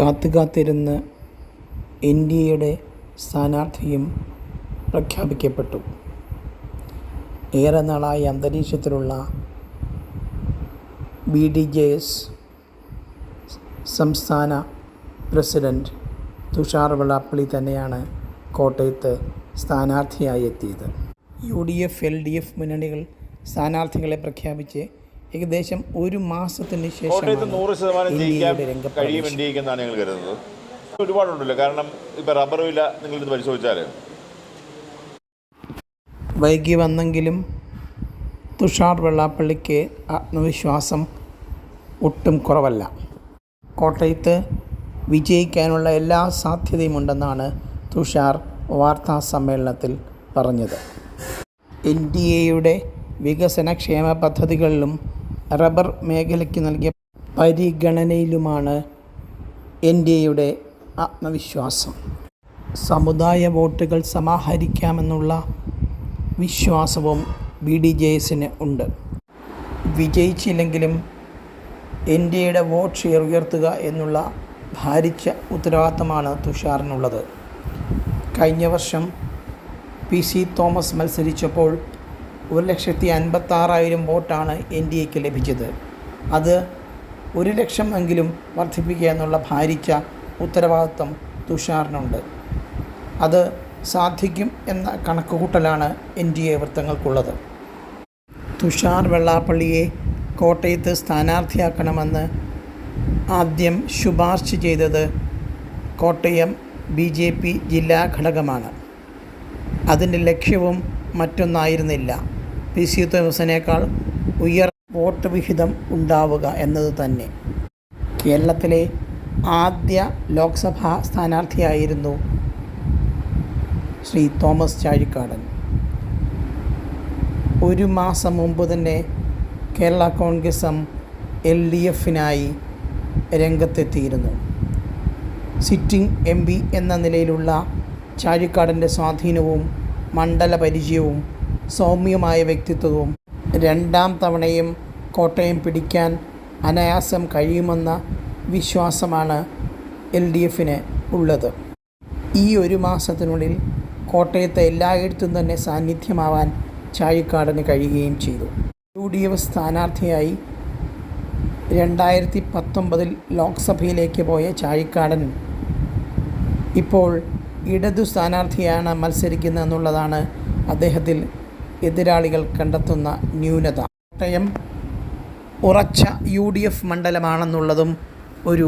കാത്തു കാത്തിരുന്ന് N D എയുടെ സ്ഥാനാർത്ഥിയും പ്രഖ്യാപിക്കപ്പെട്ടു. ഏറെ നാളായി അന്തരീക്ഷത്തിലുള്ള ബി ഡി ജെ എസ് സംസ്ഥാന പ്രസിഡന്റ് തുഷാർ വെള്ളാപ്പള്ളി തന്നെയാണ് കോട്ടയത്ത് സ്ഥാനാർത്ഥിയായി എത്തിയത്. U D F L D F മുന്നണികൾ സ്ഥാനാർത്ഥികളെ പ്രഖ്യാപിച്ച് ഏകദേശം ഒരു മാസത്തിന് ശേഷം നൂറ് ശതമാനം ജയിക്കാൻ കഴിയും എന്നാണ് ഞങ്ങൾ കരുതുന്നത്. ഒരുപാടുണ്ടല്ലോ. കാരണം ഇപ്പം റബ്ബർ വില നിങ്ങളിത് പരിശോധിച്ചാൽ വൈകി വന്നെങ്കിലും തുഷാർ വെള്ളാപ്പള്ളിക്ക് ആത്മവിശ്വാസം ഒട്ടും കുറവല്ല. കോട്ടയത്ത് വിജയിക്കാനുള്ള എല്ലാ സാധ്യതയുമുണ്ടെന്നാണ് തുഷാർ വാർത്താ സമ്മേളനത്തിൽ പറഞ്ഞത്. എൻ ഡി എയുടെ വികസന ക്ഷേമ പദ്ധതികളിലും റബ്ബർ മേഖലയ്ക്ക് നൽകിയ പരിഗണനയിലുമാണ് എൻ ഡി എയുടെ ആത്മവിശ്വാസം. സമുദായ വോട്ടുകൾ സമാഹരിക്കാമെന്നുള്ള വിശ്വാസവും ബി ഡി ജെ എസിന് ഉണ്ട്. വിജയിച്ചില്ലെങ്കിലും എൻ ഡി എയുടെ വോട്ട് ഷെയർ ഉയർത്തുക എന്നുള്ള ഭാരിച്ച ഉത്തരവാദിത്തമാണ് തുഷാറിനുള്ളത്. കഴിഞ്ഞ വർഷം പി സി തോമസ് മത്സരിച്ചപ്പോൾ ഒരു ലക്ഷത്തി അൻപത്താറായിരം വോട്ടാണ് എൻ ഡി എക്ക് ലഭിച്ചത്. അത് ഒരു ലക്ഷം എങ്കിലും വർദ്ധിപ്പിക്കുക എന്നുള്ള ഭാരിച്ച ഉത്തരവാദിത്വം തുഷാറിനുണ്ട്. അത് സാധിക്കും എന്ന കണക്കുകൂട്ടലാണ് എൻ ഡി എ വൃത്തങ്ങൾക്കുള്ളത്. തുഷാർ വെള്ളാപ്പള്ളിയെ കോട്ടയത്ത് സ്ഥാനാർത്ഥിയാക്കണമെന്ന് ആദ്യം ശുപാർശ ചെയ്തത് കോട്ടയം ബി ജെ പി ജില്ലാ ഘടകമാണ്. അതിന്റെ ലക്ഷ്യവും മറ്റൊന്നായിരുന്നില്ല. പി സി തോമസിനേക്കാൾ ഉയർ വോട്ട് വിഹിതം ഉണ്ടാവുക എന്നത് തന്നെ. കേരളത്തിലെ ആദ്യ ലോക്സഭാ സ്ഥാനാർത്ഥിയായിരുന്നു ശ്രീ തോമസ് ചാഴിക്കാടൻ. ഒരു മാസം മുമ്പ് തന്നെ കേരള കോൺഗ്രസും എൽ ഡി എഫിനായി രംഗത്തെത്തിയിരുന്നു. സിറ്റിംഗ് എം പി എന്ന നിലയിലുള്ള ചാഴിക്കാടന്റെ സ്വാധീനവും മണ്ഡല പരിചയവും സൗമ്യമായ വ്യക്തിത്വവും രണ്ടാം തവണയും കോട്ടയം പിടിക്കാൻ അനായാസം കഴിയുമെന്ന വിശ്വാസമാണ് എൽ ഡി എഫിന് ഉള്ളത്. ഈ ഒരു മാസത്തിനുള്ളിൽ കോട്ടയത്തെ എല്ലായിടത്തും തന്നെ സാന്നിധ്യമാവാൻ ചാഴിക്കാടന് കഴിയുകയും ചെയ്തു. യു ഡി എഫ് സ്ഥാനാർത്ഥിയായി രണ്ടായിരത്തി പത്തൊമ്പതിൽ ലോക്സഭയിലേക്ക് പോയ ചാഴിക്കാടൻ ഇപ്പോൾ ഇടതു സ്ഥാനാർത്ഥിയാണ് മത്സരിക്കുന്നത് എന്നുള്ളതാണ് അദ്ദേഹത്തിൽ എതിരാളികൾ കണ്ടെത്തുന്ന ന്യൂനത. കോട്ടയം ഉറച്ച യു ഡി എഫ് മണ്ഡലമാണെന്നുള്ളതും ഒരു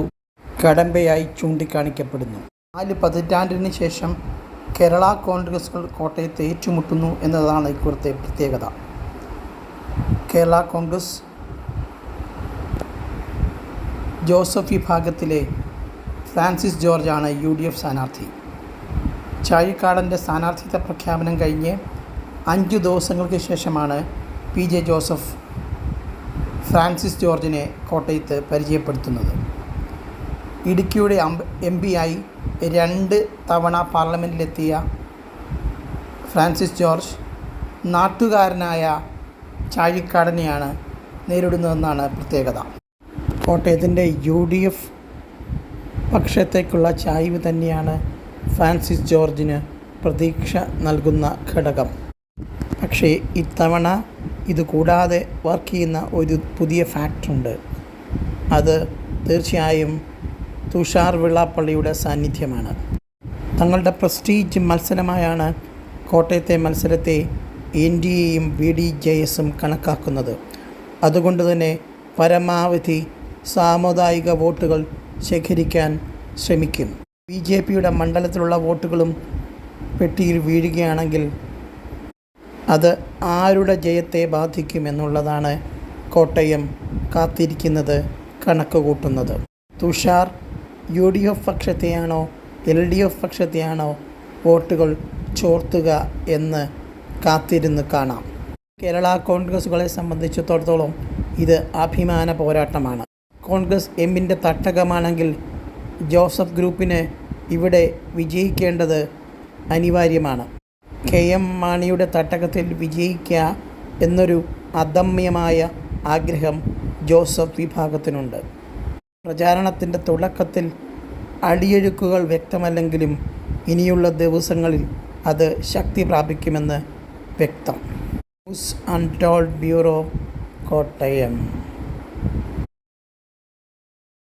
കടമ്പയായി ചൂണ്ടിക്കാണിക്കപ്പെടുന്നു. നാല് പതിറ്റാണ്ടിന് ശേഷം കേരള കോൺഗ്രസുകൾ കോട്ടയത്തെ ഏറ്റുമുട്ടുന്നു എന്നതാണ് ഇക്കുറത്തെ പ്രത്യേകത. കേരള കോൺഗ്രസ് ജോസഫ് വിഭാഗത്തിലെ ഫ്രാൻസിസ് ജോർജാണ് യു ഡി എഫ് സ്ഥാനാർത്ഥി. ചാഴിക്കാടന്റെ സ്ഥാനാർത്ഥിത്വ പ്രഖ്യാപനം കഴിഞ്ഞ് അഞ്ച് ദിവസങ്ങൾക്ക് ശേഷമാണ് പി ജെ ജോസഫ് ഫ്രാൻസിസ് ജോർജിനെ കോട്ടയത്ത് പരിചയപ്പെടുത്തുന്നത്. ഇടുക്കിയുടെ എം പി ആയി രണ്ട് തവണ പാർലമെന്റിലെത്തിയ ഫ്രാൻസിസ് ജോർജ് നാട്ടുകാരനായ ചാഴിക്കാടനെയാണ് നേരിടുന്നതെന്നാണ് പ്രത്യേകത. കോട്ടയത്തിന്റെ യു ഡി എഫ് പക്ഷത്തേക്കുള്ള ചായ്വ് തന്നെയാണ് ഫ്രാൻസിസ് ജോർജിന് പ്രതീക്ഷ നൽകുന്ന ഘടകം. പക്ഷേ ഇത്തവണ ഇത് കൂടാതെ വർക്ക് ചെയ്യുന്ന ഒരു പുതിയ ഫാക്ടറുണ്ട് അത് തീർച്ചയായും തുഷാർ വിളാപ്പള്ളിയുടെ സാന്നിധ്യമാണ്. തങ്ങളുടെ പ്രസ്റ്റീജ് മത്സരമായാണ് കോട്ടയത്തെ മത്സരത്തെ എൻ ഡി എയും ബി ഡി ജെ എസും കണക്കാക്കുന്നത്. അതുകൊണ്ട് തന്നെ പരമാവധി സാമുദായിക വോട്ടുകൾ ശേഖരിക്കാൻ ശ്രമിക്കും. ബി ജെ പിയുടെ മണ്ഡലത്തിലുള്ള വോട്ടുകളും പെട്ടിയിൽ വീഴുകയാണെങ്കിൽ അത് ആരുടെ ജയത്തെ ബാധിക്കുമെന്നുള്ളതാണ് കോട്ടയം കാത്തിരിക്കുന്നത് കണക്ക് കൂട്ടുന്നത് തുഷാർ യു ഡി എഫ് പക്ഷത്തെയാണോ എൽ ഡി എഫ് പക്ഷത്തെയാണോ വോട്ടുകൾ ചോർത്തുക എന്ന് കാത്തിരുന്ന് കാണാം. കേരള കോൺഗ്രസുകളെ സംബന്ധിച്ചിടത്തോളം ഇത് അഭിമാന പോരാട്ടമാണ്. കോൺഗ്രസ് എമ്മിന്റെ തട്ടകമാണെങ്കിൽ ജോസഫ് ഗ്രൂപ്പിന് ഇവിടെ വിജയിക്കേണ്ടത് അനിവാര്യമാണ്. കെ എം മാണിയുടെ തട്ടകത്തിൽ വിജയിക്കുക എന്നൊരു അദമ്യമായ ആഗ്രഹം ജോസഫ് വിഭാഗത്തിനുണ്ട്. പ്രചാരണത്തിന്റെ തുടക്കത്തിൽ അടിയൊഴുക്കുകൾ വ്യക്തമല്ലെങ്കിലും ഇനിയുള്ള ദിവസങ്ങളിൽ അത് ശക്തി പ്രാപിക്കുമെന്ന് വ്യക്തം. News Untold Bureau Kottayam.